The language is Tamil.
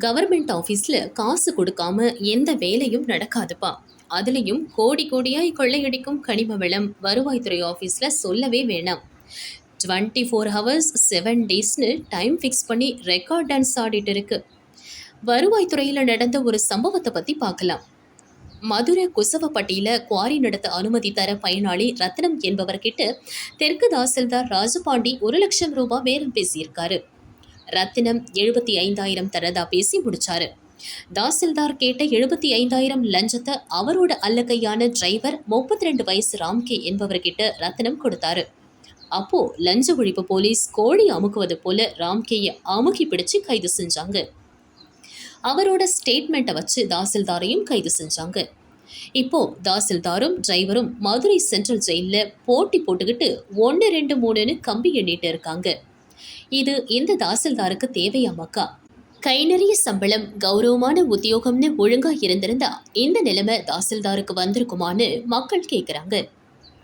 கவர்மெண்ட் ஆஃபீஸில் காசு கொடுக்காம எந்த வேலையும் நடக்காதுப்பா. அதுலேயும் கோடி கோடியாய் கொள்ளையடிக்கும் கனிம வளம் வருவாய்த்துறை ஆஃபீஸில் சொல்லவே வேணாம். டுவெண்ட்டி ஃபோர் ஹவர்ஸ் செவன் டேஸ்னு டைம் ஃபிக்ஸ் பண்ணி ரெக்கார்ட் டான்ஸ் ஆடிட்டு இருக்கு. வருவாய்த்துறையில் நடந்த ஒரு சம்பவத்தை பற்றி பார்க்கலாம். மதுரை குசவப்பட்டியில் குவாரி நடத்த அனுமதி தர பயனாளி ரத்னம் என்பவர்கிட்ட தெற்கு தாசில்தார் ராஜபாண்டி ஒரு லட்சம் ரூபாய் பேரம் பேசியிருக்காரு. ரத்தினம் எழுபத்தி ஐந்தாயிரம் தரதா பேசி முடிச்சாரு. தாசில்தார் கேட்ட எழுபத்தி ஐந்தாயிரம் லஞ்சத்தை அவரோட அல்லக்கையான டிரைவர் முப்பத்தி ரெண்டு வயசு ராம்கே என்பவர்கிட்ட ரத்தினம் கொடுத்தாரு. அப்போ லஞ்ச ஒழிப்பு போலீஸ் கோழி அமுக்குவது போல ராம்கேயை அமுக்கி பிடிச்சு கைது செஞ்சாங்க. அவரோட ஸ்டேட்மெண்ட்டை வச்சு தாசில்தாரையும் கைது செஞ்சாங்க. இப்போ தாசில்தாரும் டிரைவரும் மதுரை சென்ட்ரல் ஜெயிலில் போட்டி போட்டுக்கிட்டு ஒன்று ரெண்டு மூணுன்னு கம்பி எண்ணிட்டு இருக்காங்க. இது இந்த தாசில்தாருக்கு தேவையாமாக்கா? கை நிறைய சம்பளம் கௌரவமான உத்தியோகம்னு ஒழுங்கா இருந்திருந்தா இந்த நிலைமை தாசில்தாருக்கு வந்திருக்குமான்னு மக்கள் கேட்குறாங்க